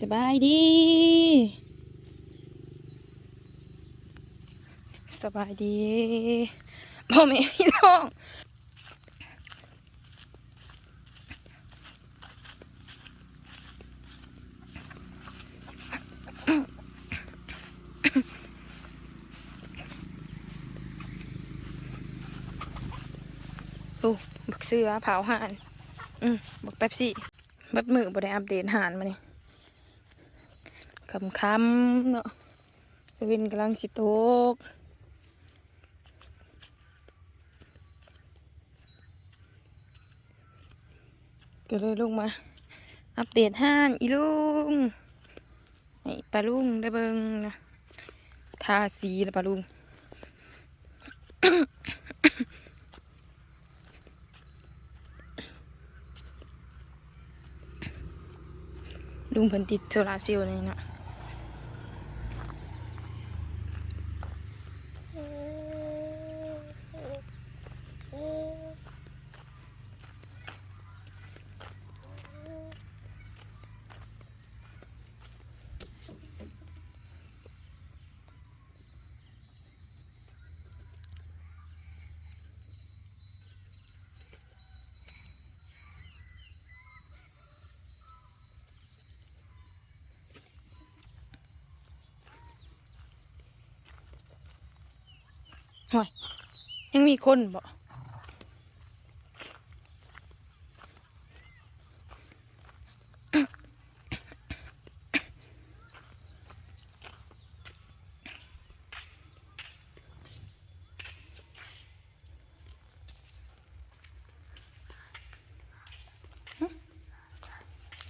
สบายดี สบายดีพ่อแม่พี่น้องโอ้บักเสื้อเผาห่าน อืมบักแป๊บซี่ บัดมือบ่ได้อัปเดตห่านมานี่ คำคำเนาะเวินกำลังสิตกก็เลยลงมา อัปเดตห้านอีลุงให้ปลาลุงได้เบิงนะทาสีแล้วปลาลุงลุงเพิ่นติดโซลาเซลล์นี่เนาะ ห่วยยังมีคนบ่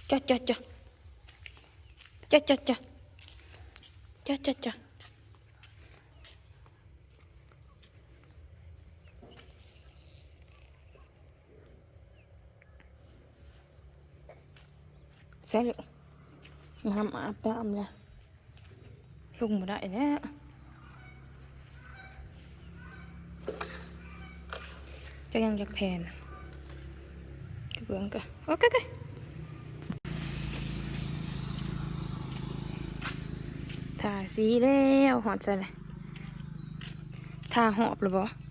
จ้ะจ้ะจ้ะจ้ะจ้ะจ้ะจ้ะจ้ะ ช่เลยน้ำอาบน้ำเลยลงมาได้แล้วจะยังอยากแผ่นกระเบื้องก็โอเคโอเคทาสีแล้วหอดใจเลยทาหอบหรือบ่า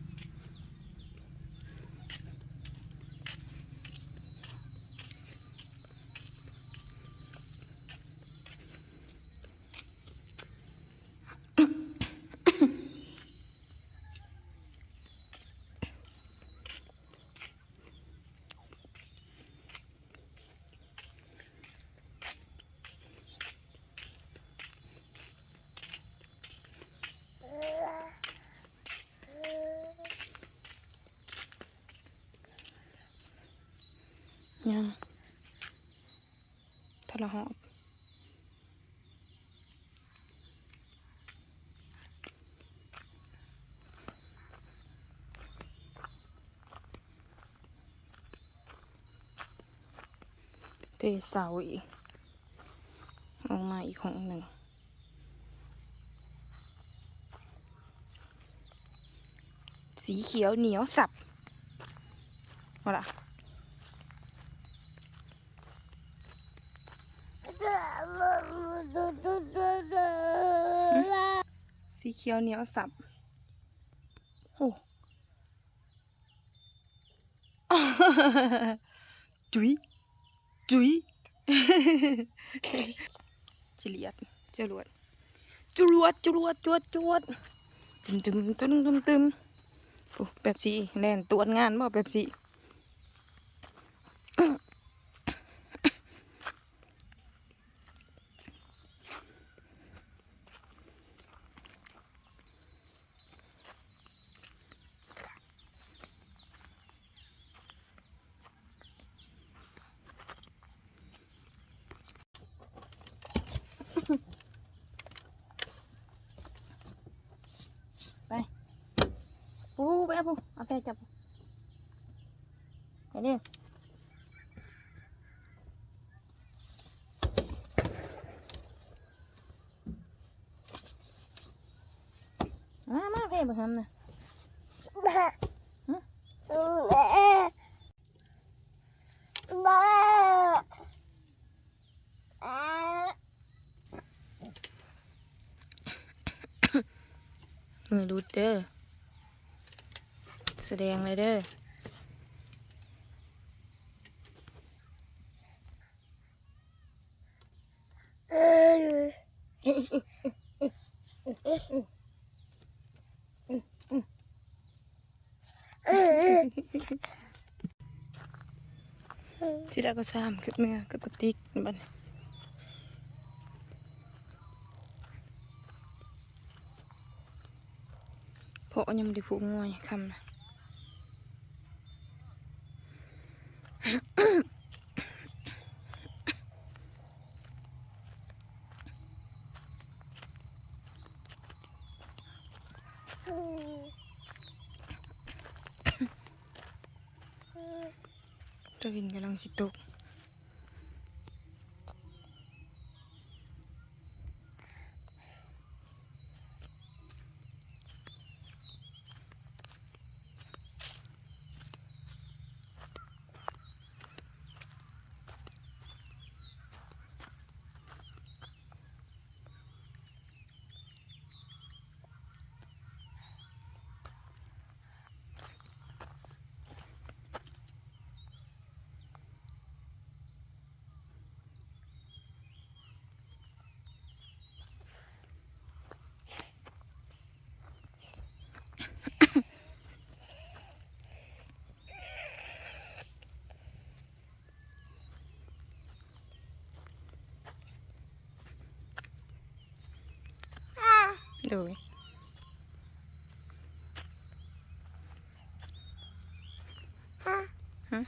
ยังทรหอบเทเสาอีกออกมาอีกของหนึ่งสีเขียวเหนียวสับเอาล่ะ สีเขียวเหนียวสับโอ้จุยจุยจิเลียดจรวดจรวดจรวดจรวดจรวดตึมตึมตึมตึมตึมโอ้แบบสีแล่นตรวจงานบ่แบบสี เอาปุ๊เอาปจับเห็นดิมามาเพ่บังคับนะมือดูเด้อ แสดงเลยเด้อที่ได้ก็ซ้ำขึ้นเมื่อกับกติกบันพราะยังไม่ได้ผูกงวยคำนะ Tawin ka lang si Tok. โดยฮะ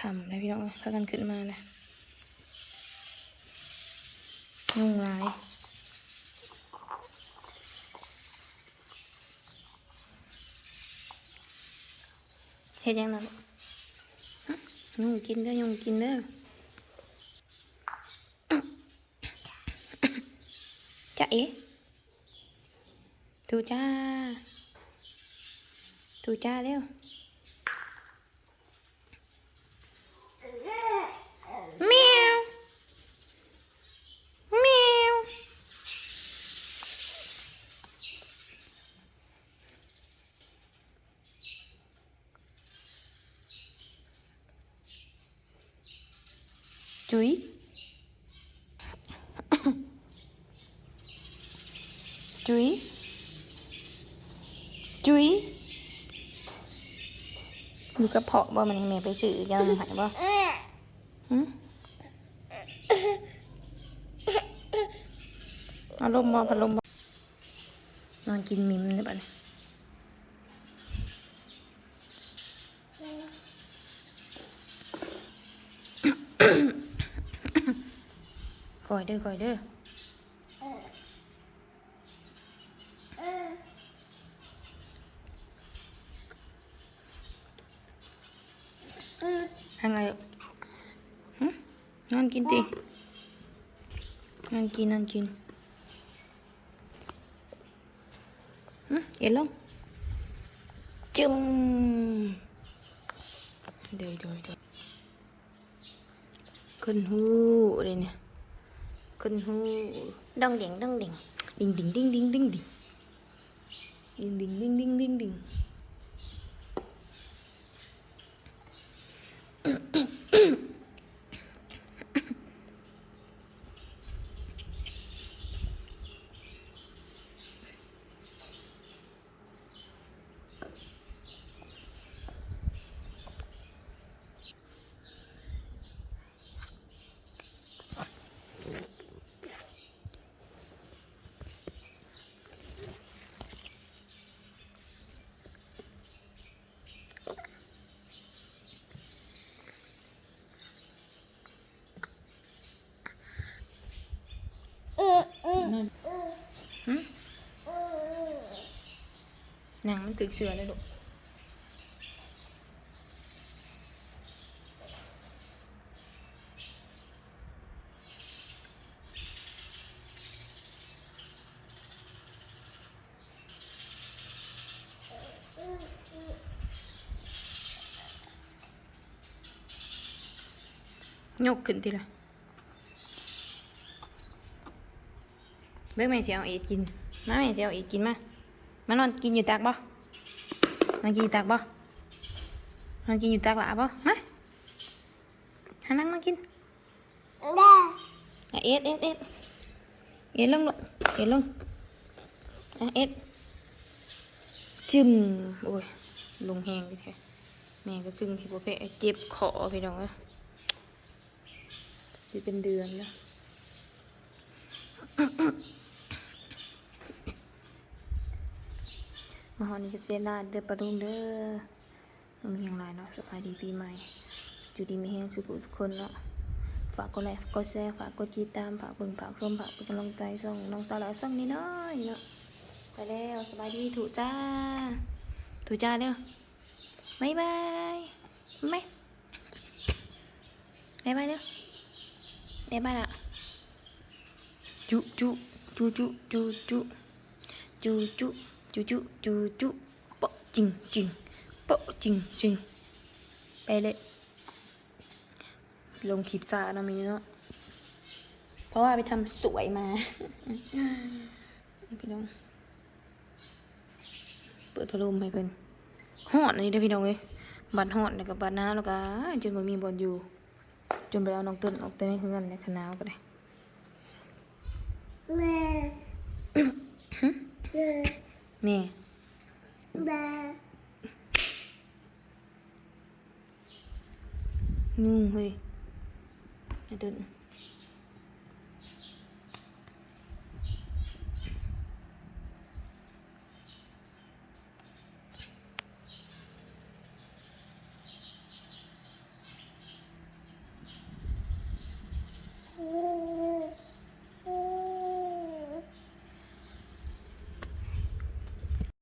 คำนะพี่น้องพากันขึ้นมานะนุ่งลายเฮ็ดยังนั่นฮะยุ่งกินเด้อยุ่งกินเด้อ chạy. Thu cha. Thu cha đấy không? Mèo. Mèo. Chuối จุ๋ยจุ๋ยจุ๋ยอยู่กับเพาะบ่มันให้แม่ไปซื้อยังหายบ่หึเอาลมบ่พัดลมบ่นอนกินมิมได้ป่ะเนี่ยคอยเด้อคอยเด้อ ทางไงลูกหึนอนกินตินอนกินนอนกินหึเย็นลงจุ่มเดี๋ยวเดี๋ หนังมันตึกเสือเลยลูกยกขึ้นทีละเบิ่งแม่สิเอาเอ็ดกินมาแม่สิเอาอีกกินมา มานอนกินอยู่ตักบ่นอนกินอยู่ตักบ่นอนกินอยู่ตักหลาบ่มาหานั่งมากินได้อะเอ็ดเอ็ดเอ็ดเอ็ดลงลูกเอ็ดลงอะเอ็ดจึมโอ้ยลงแหงดิแท้แม่ก็กึ่งสิบ่เพะเจ็บคอพี่น้องเอ้ยสิเป็นเดือนแล้ว มาฮอนี้ก็เสียลาเด้อปะดุงเด้อมันมีอย่างไรเนาะสบายดีปีใหม่อยู่ดีมีแห้งสุขุสุคนเนาะฝากกดไลค์กดแชร์ฝากกดติดตามฝากเบิ่งฝากชมฝากเป็นกำลังใจส่งน้องสาวแล้วส่งนี่น้อยเนาะไปแล้วสบายดีถูจ้า ถูจ้าเร็วบายบายบายบายบายเร็วบายบายละจุจุจุจุจุจุจุจุ chú chú chú chú bọ chừng chừng bọ chừng chừng ไปเลย ลงคลิปซาเนาะมีเนาะเพราะว่าไปทำสวยมาพี่น้อง เปิดพัดลมให้เพิ่นหอดอันนี้เด้อพี่น้องเอ้ยบัดหอดแล้วก็บัดหนาวแล้วก็จนบ่มีบอลอยู่ จนไปเอาน้องต้นออกแต่ในเฮือนในคณาวก็ได้แม่ แม่แม่แม่นุ่งเฮ้ยไอ้ต้น